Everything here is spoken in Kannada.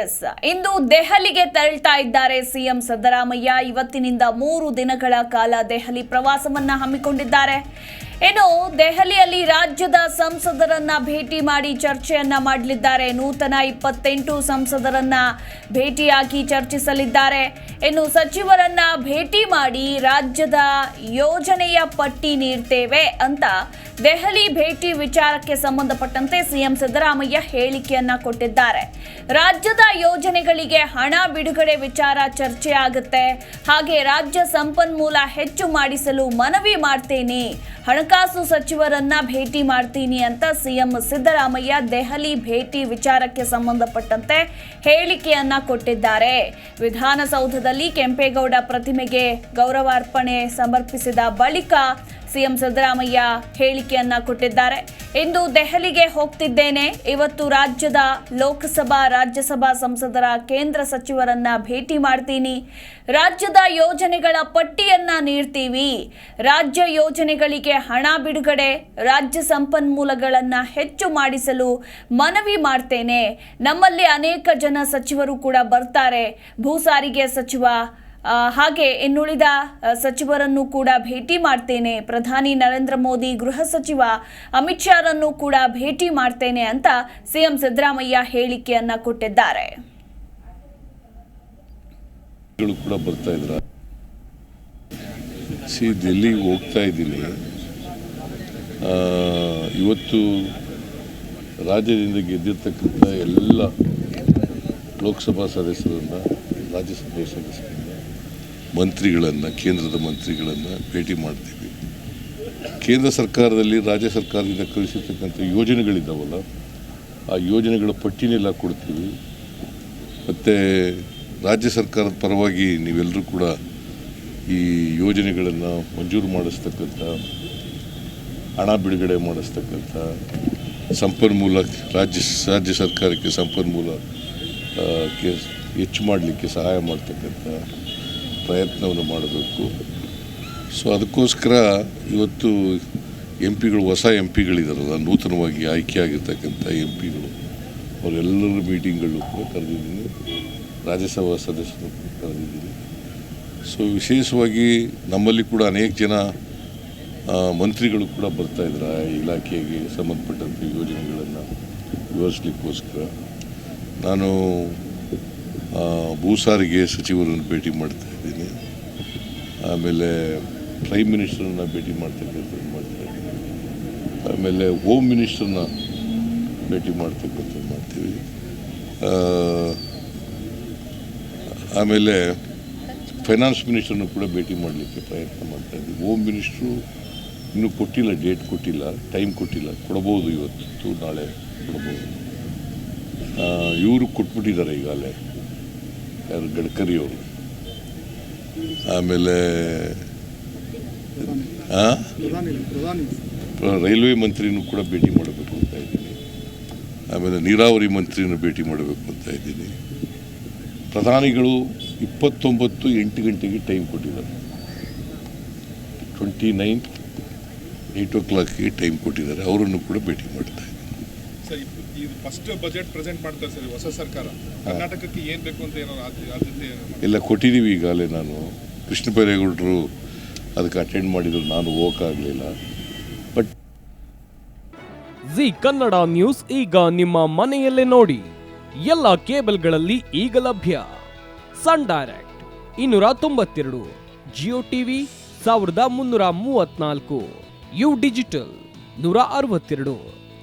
ಎಸ್ ಇಂದು ದೆಹಲಿಗೆ ತೆರಳ್ತಾ ಇದ್ದಾರೆ ಸಿಎಂ ಸಿದ್ದರಾಮಯ್ಯ. ಇವತ್ತಿನಿಂದ ಮೂರು ದಿನಗಳ ಕಾಲ ದೆಹಲಿ ಪ್ರವಾಸವನ್ನ ಹಮ್ಮಿಕೊಂಡಿದ್ದಾರೆ. ಇನ್ನು ದೆಹಲಿಯಲ್ಲಿ ರಾಜ್ಯದ ಸಂಸದರನ್ನ ಭೇಟಿ ಮಾಡಿ ಚರ್ಚೆಯನ್ನ ಮಾಡಲಿದ್ದಾರೆ. ನೂತನ ಇಪ್ಪತ್ತೆಂಟು ಸಂಸದರನ್ನ ಭೇಟಿಯಾಗಿ ಚರ್ಚಿಸಲಿದ್ದಾರೆ. ಇನ್ನು ಸಚಿವರನ್ನ ಭೇಟಿ ಮಾಡಿ ರಾಜ್ಯದ ಯೋಜನೆಯ ಪಟ್ಟಿ ನೀಡ್ತೇವೆ ಅಂತ ದೆಹಲಿ ಭೇಟಿ ವಿಚಾರಕ್ಕೆ ಸಂಬಂಧಪಟ್ಟಂತೆ ಸಿಎಂ ಸಿದ್ದರಾಮಯ್ಯ ಹೇಳಿಕೆಯನ್ನ ಕೊಟ್ಟಿದ್ದಾರೆ. ರಾಜ್ಯದ ಯೋಜನೆಗಳಿಗೆ ಹಣ ಬಿಡುಗಡೆ ವಿಚಾರ ಚರ್ಚೆ ಆಗುತ್ತೆ. ಹಾಗೆ ರಾಜ್ಯ ಸಂಪನ್ಮೂಲ ಹೆಚ್ಚು ಮಾಡಿಸಲು ಮನವಿ ಮಾಡ್ತೇನೆ. ಹಣಕಾಸು ಸಚಿವರನ್ನ ಭೇಟಿ ಮಾಡ್ತೀನಿ ಅಂತ ಸಿಎಂ ಸಿದ್ದರಾಮಯ್ಯ ದೆಹಲಿ ಭೇಟಿ ವಿಚಾರಕ್ಕೆ ಸಂಬಂಧಪಟ್ಟಂತೆ ಹೇಳಿಕೆಯನ್ನ ಕೊಟ್ಟಿದ್ದಾರೆ. ವಿಧಾನಸೌಧದಲ್ಲಿ ಕೆಂಪೇಗೌಡ ಪ್ರತಿಮೆಗೆ ಗೌರವಾರ್ಪಣೆ ಸಮರ್ಪಿಸಿದ ಬಳಿಕ ಸಿಎಂ ಸಿದ್ದರಾಮಯ್ಯ ಹೇಳಿಕೆಯನ್ನ ಕೊಟ್ಟಿದ್ದಾರೆ. ಇಂದು ದೆಹಲಿಗೆ ಹೋಗ್ತಿದ್ದೇನೆ. ಇವತ್ತು ರಾಜ್ಯದ ಲೋಕಸಭಾ, ರಾಜ್ಯಸಭಾ ಸಂಸದರ ಕೇಂದ್ರ ಸಚಿವರನ್ನ ಭೇಟಿ ಮಾಡ್ತೀನಿ. ರಾಜ್ಯದ ಯೋಜನೆಗಳ ಪಟ್ಟಿಯನ್ನ ನೀಡ್ತೀವಿ. ರಾಜ್ಯ ಯೋಜನೆಗಳಿಗೆ ಹಣ ಬಿಡುಗಡೆ, ರಾಜ್ಯ ಸಂಪನ್ಮೂಲಗಳನ್ನ ಹೆಚ್ಚು ಮಾಡಿಸಲು ಮನವಿ ಮಾಡ್ತೇನೆ. ನಮ್ಮಲ್ಲಿ ಅನೇಕ ಜನ ಸಚಿವರು ಕೂಡ ಬರ್ತಾರೆ. ಭೂ ಸಾರಿಗೆ ಸಚಿವ ಹಾಗೆ ಇನ್ನುಳಿದ ಸಚಿವರನ್ನು ಕೂಡ ಭೇಟಿ ಮಾಡ್ತೇನೆ. ಪ್ರಧಾನಿ ನರೇಂದ್ರ ಮೋದಿ ಗೃಹ ಸಚಿವ ಅಮಿತ್ ಶಾರನ್ನು ಕೂಡ ಭೇಟಿ ಮಾಡ್ತೇನೆ ಅಂತ ಸಿಎಂ ಸಿದ್ದರಾಮಯ್ಯ ಹೇಳಿಕೆಯನ್ನ ಕೊಟ್ಟಿದ್ದಾರೆ. ಸಿ ಹೋಗ್ತಾ ಇದ್ದೀನಿ. ಇವತ್ತು ರಾಜ್ಯದಿಂದ ಗೆದ್ದಿರ್ತಕ್ಕಂಥ ಎಲ್ಲ ಲೋಕಸಭಾ ಸದಸ್ಯರನ್ನು ರಾಜ್ಯಸಭೆ ಸದಸ್ಯರನ್ನು ಮಂತ್ರಿಗಳನ್ನು, ಕೇಂದ್ರದ ಮಂತ್ರಿಗಳನ್ನು ಭೇಟಿ ಮಾಡ್ತೀವಿ. ಕೇಂದ್ರ ಸರ್ಕಾರದಲ್ಲಿ ರಾಜ್ಯ ಸರ್ಕಾರದಿಂದ ಕಳಿಸಿರ್ತಕ್ಕಂಥ ಯೋಜನೆಗಳಿದ್ದಾವಲ್ಲ, ಆ ಯೋಜನೆಗಳ ಪಟ್ಟಿನೆಲ್ಲ ಕೊಡ್ತೀವಿ. ಮತ್ತು ರಾಜ್ಯ ಸರ್ಕಾರದ ಪರವಾಗಿ ನೀವೆಲ್ಲರೂ ಕೂಡ ಈ ಯೋಜನೆಗಳನ್ನು ಮಂಜೂರು ಮಾಡಿಸ್ತಕ್ಕಂಥ, ಹಣ ಬಿಡುಗಡೆ ಮಾಡಿಸ್ತಕ್ಕಂಥ, ಸಂಪನ್ಮೂಲ ರಾಜ್ಯ ರಾಜ್ಯ ಸರ್ಕಾರಕ್ಕೆ ಸಂಪನ್ಮೂಲ ಹೆಚ್ಚು ಮಾಡಲಿಕ್ಕೆ ಸಹಾಯ ಮಾಡ್ತಕ್ಕಂಥ ಪ್ರಯತ್ನವನ್ನು ಮಾಡಬೇಕು. ಸೊ ಅದಕ್ಕೋಸ್ಕರ ಇವತ್ತು ಎಂ ಪಿಗಳು ಹೊಸ ಎಂ ಪಿಗಳಿದಾರಲ್ಲ ನೂತನವಾಗಿ ಆಯ್ಕೆಯಾಗಿರ್ತಕ್ಕಂಥ ಎಂ ಪಿಗಳು ಅವರೆಲ್ಲರ ಮೀಟಿಂಗ್ಗಳು ಕೂಡ ಕರೆದಿದ್ದೀನಿ. ರಾಜ್ಯಸಭಾ ಸದಸ್ಯರು ಕೂಡ ಕರೆದಿದ್ದೀನಿ. ಸೊ ವಿಶೇಷವಾಗಿ ನಮ್ಮಲ್ಲಿ ಕೂಡ ಅನೇಕ ಜನ ಮಂತ್ರಿಗಳು ಕೂಡ ಬರ್ತಾ ಇದ್ದಾರೆ. ಆ ಇಲಾಖೆಗೆ ಸಂಬಂಧಪಟ್ಟಂಥ ಯೋಜನೆಗಳನ್ನು ವಿವರಿಸಲಿಕ್ಕೋಸ್ಕರ. ನಾನು ಭೂ ಸಾರಿಗೆ ಸಚಿವರನ್ನು ಭೇಟಿ ಮಾಡ್ತಾ ಆಮೇಲೆ ಪ್ರೈಮ್ ಮಿನಿಸ್ಟರನ್ನ ಭೇಟಿ ಮಾಡ್ತಕ್ಕಂಥದ್ದು ಮಾಡ್ತೀವಿ. ಆಮೇಲೆ ಹೋಮ್ ಮಿನಿಸ್ಟರ್ನ ಭೇಟಿ ಮಾಡ್ತಕ್ಕಂಥದ್ದು ಮಾಡ್ತೀವಿ. ಆಮೇಲೆ ಫೈನಾನ್ಸ್ ಮಿನಿಸ್ಟರ್ನು ಕೂಡ ಭೇಟಿ ಮಾಡಲಿಕ್ಕೆ ಪ್ರಯತ್ನ ಮಾಡ್ತಾ ಇದ್ದೀವಿ ಹೋಮ್ ಮಿನಿಸ್ಟ್ರು ಇನ್ನೂ ಕೊಟ್ಟಿಲ್ಲ ಡೇಟ್ ಕೊಟ್ಟಿಲ್ಲ ಟೈಮ್ ಕೊಟ್ಟಿಲ್ಲ. ಕೊಡ್ಬೋದು ಇವತ್ತು, ನಾಳೆ ಕೊಡ್ಬೋದು. ಇವರು ಕೊಟ್ಬಿಟ್ಟಿದ್ದಾರೆ ಈಗಾಗಲೇ. ಯಾರು, ಗಡ್ಕರಿ ಅವರು. ಆಮೇಲೆ ರೈಲ್ವೆ ಮಂತ್ರಿನೂ ಕೂಡ ಭೇಟಿ ಮಾಡಬೇಕು ಅಂತ ಇದ್ದೀನಿ. ಆಮೇಲೆ ನೀರಾವರಿ ಮಂತ್ರಿನೂ ಭೇಟಿ ಮಾಡಬೇಕು ಅಂತ ಇದ್ದೀನಿ. ಪ್ರಧಾನಿಗಳು ಇಪ್ಪತ್ತೊಂಬತ್ತು ಎಂಟು ಗಂಟೆಗೆ ಟೈಮ್ ಕೊಟ್ಟಿದ್ದಾರೆ. ಟ್ವೆಂಟಿ ನೈನ್ ಏಯ್ಟ್ ಓ ಕ್ಲಾಕ್ಗೆ ಟೈಮ್ ಕೊಟ್ಟಿದ್ದಾರೆ. ಅವರನ್ನು ಕೂಡ ಭೇಟಿ ಮಾಡ್ತಾ ಸರ್ ಇದು ಫಸ್ಟ್ ಬಜೆಟ್ ಪ್ರೆಸೆಂಟ್ ಮಾಡ್ತಾರೆ ಸರ್ ಹೊಸ ಸರ್ಕಾರ. ಕರ್ನಾಟಕಕ್ಕೆ ಏನ್ ಬೇಕು ಅಂತ ಏನೋ ಆದ್ಯತೆ ಏನು ಕೊಟ್ಟಿದ್ದೀವಿ ಈಗಾಗಲೇ ನಾನು. ಕೃಷ್ಣ ಬೈರೇಗೌಡರು ಅದಕ್ಕೆ ಅಟೆಂಡ್ ಮಾಡಿದ್ರು ನಾನು ಹೋಗಲಿಲ್ಲ ಬಟ್ ಜಿ ಕನ್ನಡ ನ್ಯೂಸ್ ಈಗ ನಿಮ್ಮ ಮನೆಯಲ್ಲೇ ನೋಡಿ. ಎಲ್ಲ ಕೇಬಲ್ಗಳಲ್ಲಿ ಈಗ ಲಭ್ಯ. ಸನ್ ಡೈರೆಕ್ಟ್ ಇನ್ನೂರ ತೊಂಬತ್ತೆರಡು ಜಿಯೋ ಟಿವಿ ಸಾವಿರದ ಮುನ್ನೂರ ಮೂವತ್ನಾಲ್ಕು ಯು ಡಿಜಿಟಲ್ ನೂರ ಅರವತ್ತೆರಡು.